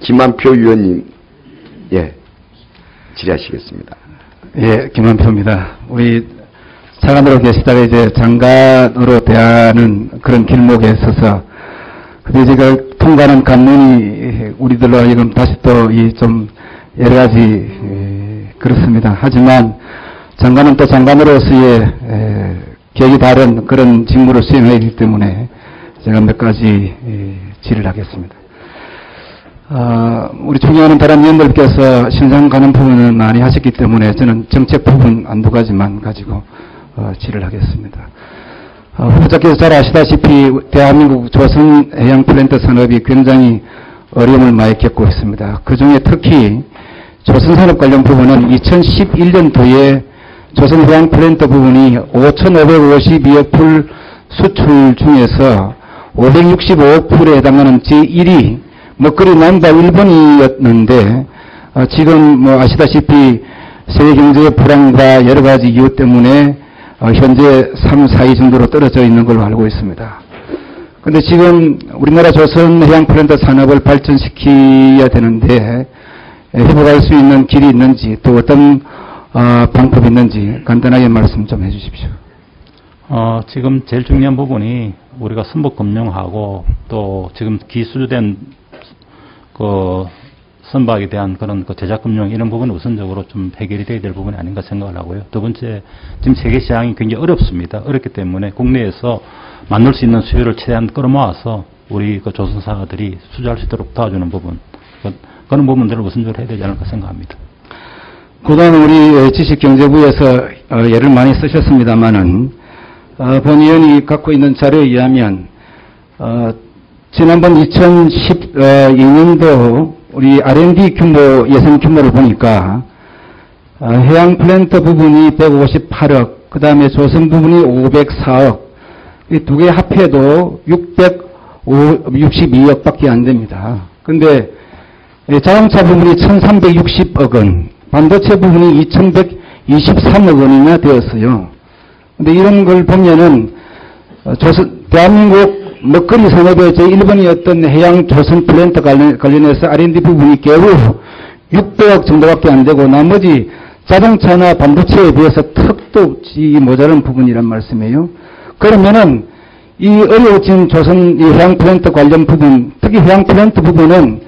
김한표 의원님, 예, 질의하시겠습니다. 예, 김한표입니다. 우리 차관으로 계시다가 이제 장관으로 대하는 그런 길목에 서서 근데 제가 통과하는 관문이 우리들로 하여금 다시 또 이 좀 여러 가지 에, 그렇습니다. 하지만 장관은 또 장관으로서의 에, 격이 다른 그런 직무를 수행하기 때문에 제가 몇 가지 에, 질의를 하겠습니다. 아, 우리 존경하는 다른 위원들께서 신상 가는 부분은 많이 하셨기 때문에 저는 정책 부분 한두 가지만 가지고 어, 질의를 하겠습니다. 어, 후보자께서 잘 아시다시피 대한민국 조선 해양 플랜트 산업이 굉장히 어려움을 많이 겪고 있습니다. 그 중에 특히 조선 산업 관련 부분은 2011년도에 조선 해양 플랜트 부분이 5,552억 풀 수출 중에서 565억 풀에 해당하는 제1위 먹거리 남바 일본이었는데 어, 지금 뭐 아시다시피 세계 경제의 불황과 여러 가지 이유 때문에 어, 현재 3, 4위 정도로 떨어져 있는 걸로 알고 있습니다. 근데 지금 우리나라 조선 해양 플랜트 산업을 발전시켜야 되는데 에, 회복할 수 있는 길이 있는지 또 어떤 어, 방법이 있는지 간단하게 말씀 좀 해주십시오. 어, 지금 제일 중요한 부분이 우리가 선박금융하고 또 지금 기술된 그 선박에 대한 그런 그 제작금융 이런 부분은 우선적으로 좀 해결이 돼야 될 부분이 아닌가 생각을 하고요. 두 번째, 지금 세계 시장이 굉장히 어렵습니다. 어렵기 때문에 국내에서 만들 수 있는 수요를 최대한 끌어모아서 우리 그 조선사들이 수주할 수 있도록 도와주는 부분, 그, 그런 부분들을 우선적으로 해야 되지 않을까 생각합니다. 그동안 우리 지식경제부에서 어, 예를 많이 쓰셨습니다만은 어, 본 의원이 갖고 있는 자료에 의하면 어, 지난번 2012년도 우리 R&D 규모 예산 규모를 보니까 어, 해양 플랜트 부분이 158억, 그 다음에 조선 부분이 504억, 이 두 개 합해도 662억밖에 안 됩니다. 근데 예, 자동차 부분이 1360억 원, 반도체 부분이 2123억 원이나 되었어요. 근데 이런 걸 보면은 어, 조선, 대한민국 먹거리 산업의 제1번이었던 해양 조선 플랜트 관련, 관련해서 R&D 부분이 겨우 600억 정도밖에 안 되고 나머지 자동차나 반도체에 비해서 턱도 없이 모자란 부분이란 말씀이에요. 그러면은 이 어려워진 조선 이 해양 플랜트 관련 부분, 특히 해양 플랜트 부분은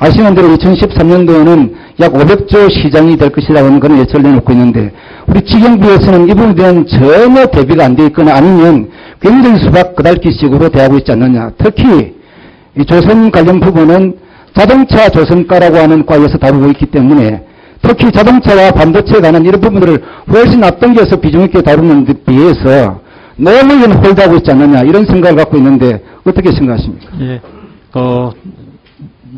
아시는 대로 2013년도에는 약 500조 시장이 될 것이라고 하는 그런 예측을 내놓고 있는데 우리 지경부에서는 이 부분에 대한 전혀 대비가 안 돼 있거나 아니면 굉장히 수박 그달기식으로 대하고 있지 않느냐. 특히 이 조선 관련 부분은 자동차 조선가라고 하는 과에서 다루고 있기 때문에 특히 자동차와 반도체에 관한 이런 부분들을 훨씬 앞당겨서 비중 있게 다루는 데 비해서 너무 이건 홀드하고 있지 않느냐 이런 생각을 갖고 있는데 어떻게 생각하십니까? 예, 그,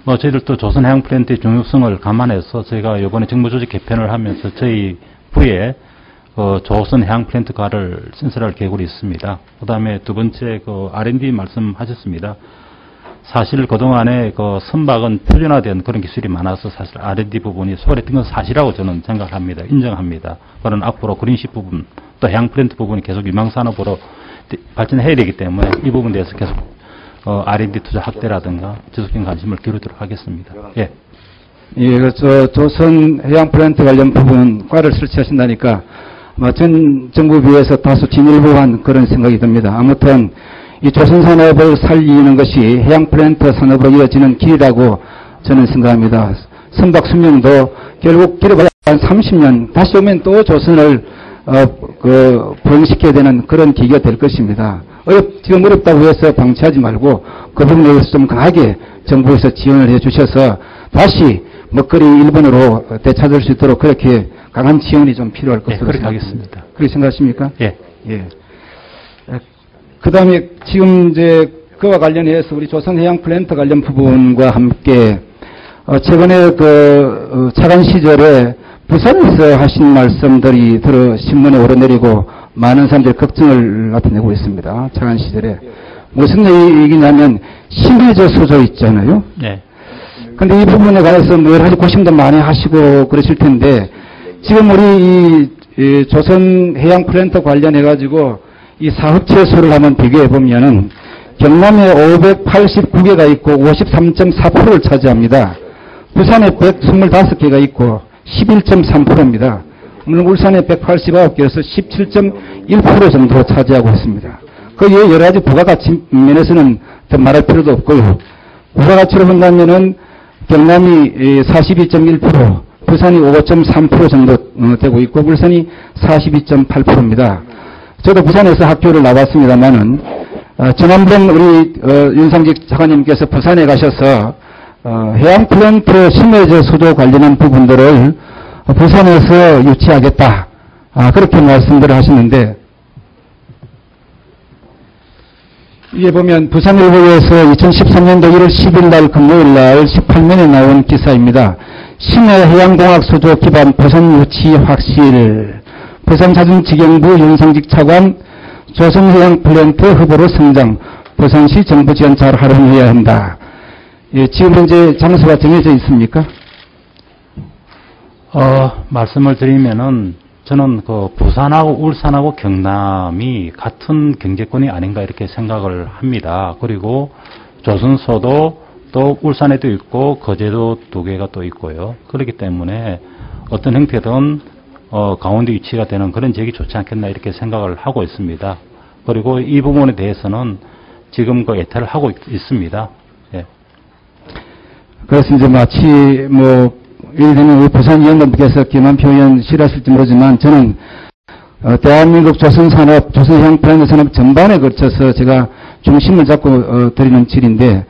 뭐, 저희들도 조선해양 플랜트의 중요성을 감안해서 저희가 이번에 정부조직 개편을 하면서 저희 부에 그 조선 해양 플랜트가를 신설할 계획으로 있습니다. 그 다음에 두 번째 그 R&D 말씀하셨습니다. 사실 그동안에 그 선박은 표준화된 그런 기술이 많아서 사실 R&D 부분이 소홀했던 건 사실이라고 저는 생각합니다. 인정합니다. 그런 앞으로 그린십 부분 또 해양 플랜트 부분이 계속 유망산업으로 발전해야 되기 때문에 이 부분에 대해서 계속 어, R&D 투자 확대라든가 지속적인 관심을 기울이도록 하겠습니다. 예. 예, 그, 저, 조선 해양 플랜트 관련 부분 과를 설치하신다니까, 아마 전 정부비에서 다소 진일보한 그런 생각이 듭니다. 아무튼, 이 조선 산업을 살리는 것이 해양 플랜트 산업으로 이어지는 길이라고 저는 생각합니다. 선박 수명도 결국 길어봐야 한 30년, 다시 오면 또 조선을, 어, 그, 부흥시켜야 되는 그런 기기가 될 것입니다. 어렵, 지금 어렵다고 해서 방치하지 말고, 그 부분에 대해서 좀 강하게 정부에서 지원을 해 주셔서, 다시 먹거리 일본으로 되찾을 수 있도록 그렇게 강한 지원이 좀 필요할 예, 것으로 그렇게 생각합니다. 하겠습니다. 그렇게 생각하십니까? 예. 예. 그 다음에 지금 이제 그와 관련해서 우리 조선해양 플랜트 관련 부분과 함께 어, 최근에 그 어, 차관 시절에 부산에서 하신 말씀들이 들어 신문에 오르내리고 많은 사람들이 걱정을 나타내고 있습니다. 차관 시절에 무슨 얘기냐면 심해저 수조 있잖아요. 예. 근데 이 부분에 관해서 뭐 여러 가지 고심도 많이 하시고 그러실 텐데 지금 우리 이, 이 조선 해양 플랜트 관련해 가지고 이 사업체 수를 한번 비교해 보면은 경남에 589개가 있고 53.4%를 차지합니다. 부산에 125개가 있고 11.3%입니다. 물론 울산에 189개에서 17.1% 정도 차지하고 있습니다. 그 여러 가지 부가가치 면에서는 더 말할 필요도 없고요. 부가가치로 본다면은 경남이 42.1%, 부산이 5.3% 정도 어, 되고 있고 울산이 42.8%입니다. 저도 부산에서 학교를 나왔습니다만은 어, 지난번 우리 어, 윤상직 장관님께서 부산에 가셔서 어, 해양 플랜트 심해제 수도 관련한 부분들을 어, 부산에서 유치하겠다. 아, 그렇게 말씀들을 하시는데 이게 보면 부산일보에서 2013년도 1월 10일 날 금요일 날 18면에 나온 기사입니다. 심해 해양공학 수조 기반 부산 유치 확실 부산자전지경부 윤상직 차관 조선해양 플랜트 후보로 성장 부산시 정부 지원 잘 활용해야 한다. 예, 지금 현재 장소가 정해져 있습니까? 어, 말씀을 드리면은 저는 그 부산하고 울산하고 경남이 같은 경제권이 아닌가 이렇게 생각을 합니다. 그리고 조선소도 또 울산에도 있고 거제도 두 개가 또 있고요. 그렇기 때문에 어떤 형태든 어, 가운데 위치가 되는 그런 지역이 좋지 않겠나 이렇게 생각을 하고 있습니다. 그리고 이 부분에 대해서는 지금 그 예탈을 하고 있, 습니다 예. 그래서 이제 마치 뭐 예를 들면 우리 부산 위원장께서 김한표 의원 싫어하실지 모르지만 저는 어, 대한민국 조선산업, 조선해양 플랜트 산업 전반에 걸쳐서 제가 중심을 잡고 어, 드리는 질인데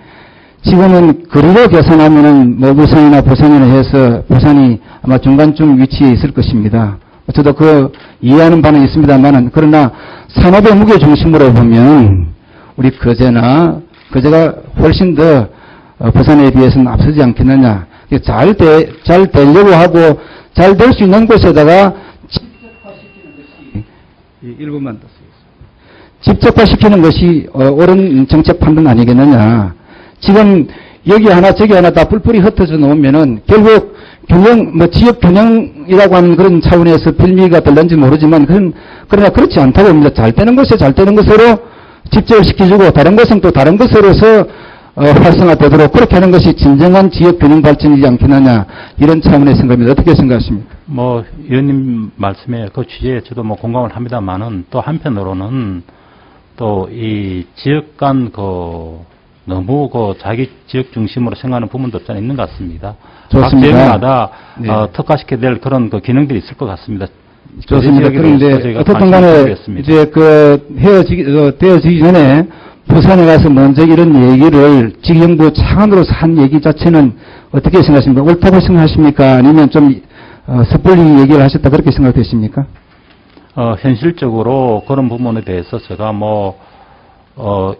지금은 거리로 계산하면은 뭐 부산이나 부산이나 해서 부산이 아마 중간쯤 위치에 있을 것입니다. 저도 그 이해하는 바는 있습니다만은 그러나 산업의 무게 중심으로 보면 우리 거제나 거제가 훨씬 더 어, 부산에 비해서는 앞서지 않겠느냐. 잘 돼, 잘 되려고 하고 잘 될 수 있는 곳에다가 집적화시키는 것이 일부만 더 쓰겠습니다. 집적화시키는 것이 어, 옳은 정책 판단 아니겠느냐. 지금 여기 하나 저기 하나 다 뿔뿔이 흩어져 놓으면은 결국 균형 뭐 지역 균형이라고 하는 그런 차원에서 빌미가 들는지 모르지만 그런 그러나 그렇지 않다고 봅니다. 잘 되는 곳에 잘 되는 것으로 집적을 시켜주고 다른 곳은 또 다른 것으로서 어, 활성화되도록 그렇게 하는 것이 진정한 지역 균형 발전이지 않겠느냐 이런 차원의 생각입니다. 어떻게 생각하십니까? 뭐 의원님 말씀에 그 취지에 저도 뭐 공감을 합니다만은 또 한편으로는 또 이 지역 간 그 너무 그 자기 지역 중심으로 생각하는 부분도 없지 않아 있는 것 같습니다. 각 좋습니다. 지역마다 네. 어, 특화시켜야 될 그런 그 기능들이 있을 것 같습니다. 좋습니다. 그 그런데 어떻든 간에. 이제 그 헤어지기, 어, 되어지기 전에 부산에 가서 먼저 이런 얘기를 지정부 차관으로서 한 얘기 자체는 어떻게 생각하십니까? 옳다고 생각하십니까? 아니면 좀 어, 섣불리 얘기를 하셨다 그렇게 생각되십니까? 어, 현실적으로 그런 부분에 대해서 제가 뭐, 어,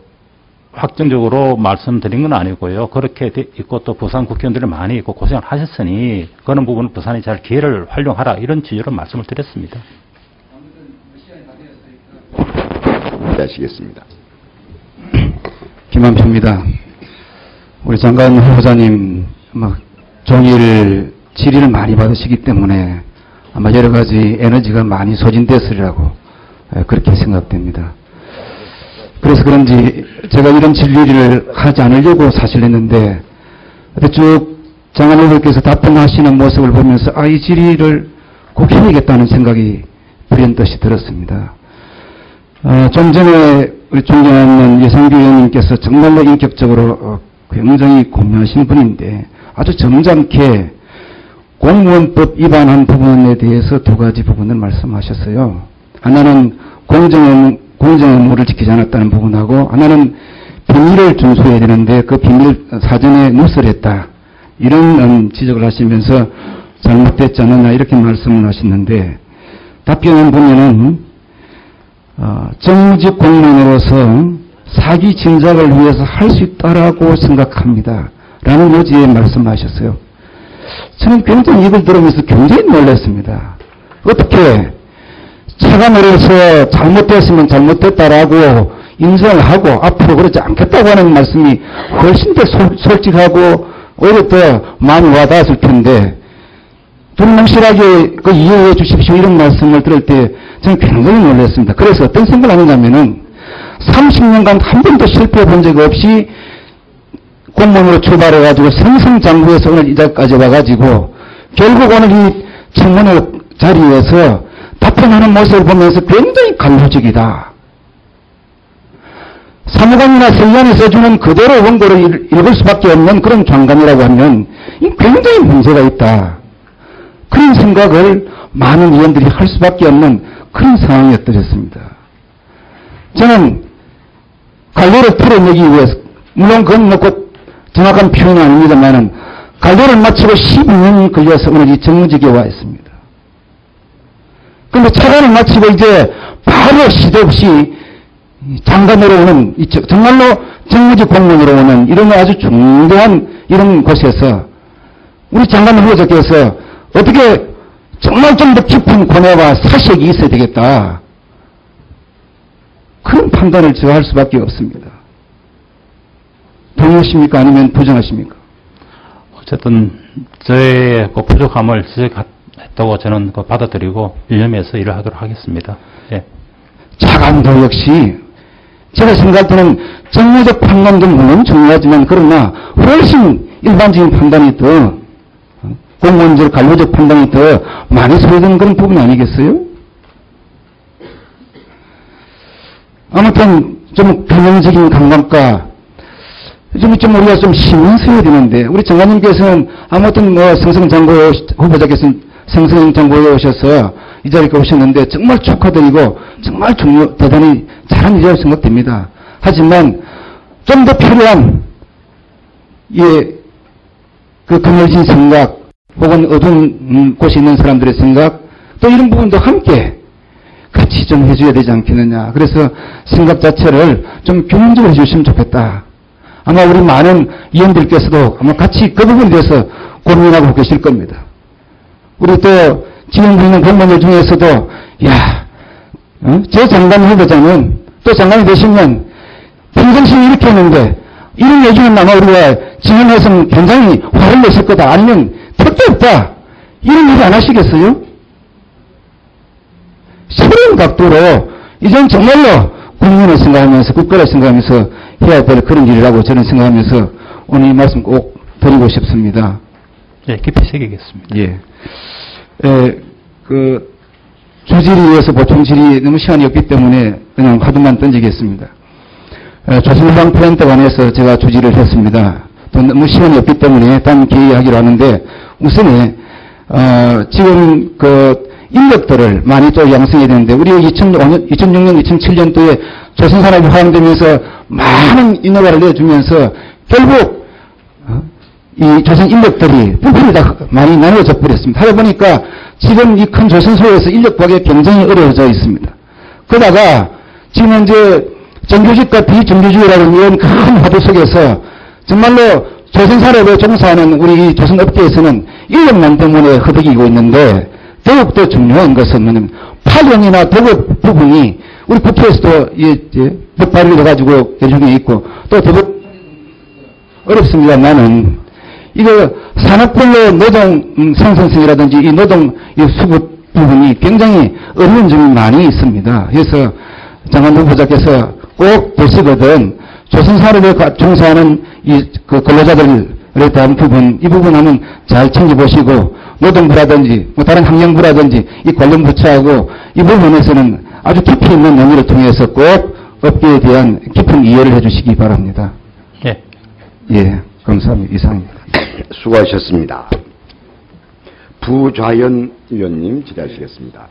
확정적으로 말씀드린 건 아니고요. 그렇게 돼 있고 또 부산 국회의원들이 많이 있고 고생을 하셨으니 그런 부분은 부산이 잘 기회를 활용하라 이런 취지로 말씀을 드렸습니다. 하시겠습니다. 김한표입니다. 우리 장관 후보자님 막 종일 질의를 많이 받으시기 때문에 아마 여러 가지 에너지가 많이 소진됐으리라고 에, 그렇게 생각됩니다. 그래서 그런지 제가 이런 질의를 하지 않으려고 사실 했는데 쭉 장관 후보께서 답변하시는 모습을 보면서 아 이 질의를 꼭 해야겠다는 생각이 불현듯이 들었습니다. 어, 좀 전에 우리 존경하는 예상규 의원님께서 정말로 인격적으로 어, 굉장히 고민하시는 분인데 아주 점잖게 공무원법 위반한 부분에 대해서 두 가지 부분을 말씀하셨어요. 하나는 공정, 공정 의무를 지키지 않았다는 부분하고 하나는 비밀을 준수해야 되는데 그 비밀 사전에 누설 했다. 이런 음, 지적을 하시면서 않느냐 이렇게 말씀을 하셨는데 답변을 보면은 어, 정직 공무원으로서 사기 진작을 위해서 할 수 있다라고 생각합니다. 라는 요지에 말씀하셨어요. 저는 굉장히 이걸 들으면서 굉장히 놀랐습니다. 어떻게 차관으로서 잘못됐으면 잘못됐다라고 인정을 하고 앞으로 그러지 않겠다고 하는 말씀이 훨씬 더 솔, 솔직하고 오히려 더 마음이 와닿았을 텐데 불명실하게 그 이해해 주십시오 이런 말씀을 들을 때 저는 굉장히 놀랐습니다. 그래서 어떤 생각을 하느냐면은 30년간 한 번도 실패해 본 적 없이 공무원으로 출발해가지고 승승장구해서 오늘 이 자리까지 와가지고 결국 오늘 이 청문회 자리에서 답변하는 모습을 보면서 굉장히 간료적이다. 사무관이나 서기관이 써주는 그대로 원고를 읽- 읽을 수밖에 없는 그런 장관이라고 하면 이 굉장히 문제가 있다. 그런 생각을 많은 의원들이 할 수밖에 없는 그런 상황이 었더랬습니다 저는 갈래를 풀어내기 위해서 물론 그건 뭐꼭 정확한 표현은 아닙니다만은 갈래를 마치고 12년이 걸려서 오늘 이 정무직에 와 있습니다. 근데 차관을 마치고 이제 바로 시도 없이 장관으로 오는 정말로 정무직 공무원으로 오는 이런 아주 중대한 이런 곳에서 우리 장관 후보자께서 어떻게 정말 좀 더 깊은 고뇌와 사색이 있어야 되겠다. 그런 판단을 제가 할 수밖에 없습니다. 동의하십니까? 아니면 부정하십니까? 어쨌든 저의 그 부족함을 지적했다고 저는 그 받아들이고 유념해서 일을 하도록 하겠습니다. 예. 차관도 역시 제가 생각할 때는 정무적 판단도 물론 중요하지만 그러나 훨씬 일반적인 판단이 더 어, 공무원적 관료적 판단이 더 많이 소요되는 그런 부분 아니겠어요? 아무튼 좀 균형적인 감각과 좀, 좀 우리가 좀 신경 써야 되는데 우리 장관님께서는 아무튼 뭐 성성장고 후보자께서는 성성장고에 오셔서 이 자리에 오셨는데 정말 축하드리고 정말 중요 대단히 잘한 일이라고 생각됩니다. 하지만 좀 더 필요한 예, 그 그늘진 생각 혹은 어두운 음, 곳에 있는 사람들의 생각 또 이런 부분도 함께 같이 좀 해줘야 되지 않겠느냐. 그래서 생각 자체를 좀 균형적으로 해주시면 좋겠다. 아마 우리 많은 위원들께서도 아마 같이 그 부분에 대해서 고민하고 계실 겁니다. 우리 또 지금 있는 공무원들 중에서도 야, 어? 제 장관 후보자는 또 장관이 되시면 평상시에 이렇게 했는데 이런 얘기는 아마 우리가 진행해서는 굉장히 화를 내실 거다. 아니면 택도 없다. 이런 얘기 안 하시겠어요? 새로운 각도로 이젠 정말로 국민을 생각하면서 국가를 생각하면서 해야 될 그런 일이라고 저는 생각하면서 오늘 이 말씀 꼭 드리고 싶습니다. 예, 깊이 새기겠습니다. 예. 에, 그, 주질에 의해서 보충 질이 너무 시간이 없기 때문에 그냥 화두만 던지겠습니다. 에, 조선일방 플랜트 관해서 제가 주지를 했습니다. 또 너무 시간이 없기 때문에 다음 기회에 하기로 하는데 우선에, 어, 지금 그 인력들을 많이 또 양성해야 되는데 우리 2005년, 2006년, 2007년도에 조선산업이 허용되면서 많은 인허가를 내주면서 결국 어, 이 조선 인력들이 부풀이 다 많이 나누어져 버렸습니다. 하다 보니까 지금 이 큰 조선소에서 인력 구하기 굉장히 어려워져 있습니다. 그러다가 지금 현재 정규직과 비정규직이라는 이런 큰 화두 속에서 정말로 조선산업에 종사하는 우리 이 조선업계에서는 인력난 때문에 허덕이고 있는데 더욱더 중요한 것은 뭐냐면 파견이나 도급 부분이 우리 국회에서도 이, 이, 법 발의를 해가지고 개정에 있고 또 더불 어렵습니다만은 이거 산업별로 노동 음, 생산성이라든지 이 노동 이 수급 부분이 굉장히 어려운 점이 많이 있습니다. 그래서 장관 후보자께서 꼭 보시거든 조선산업에 가- 종사하는 이 그 근로자들에 대한 부분 이 부분 하면 잘 챙겨보시고 노동부라든지 뭐 다른 환경부라든지 이 관련 부처하고 이 부분에서는 아주 깊이 있는 논의를 통해서 꼭 업계에 대한 깊은 이해를 해주시기 바랍니다. 예. 예, 감사합니다. 이상입니다. 수고하셨습니다. 부좌연 의원님 질의하시겠습니다.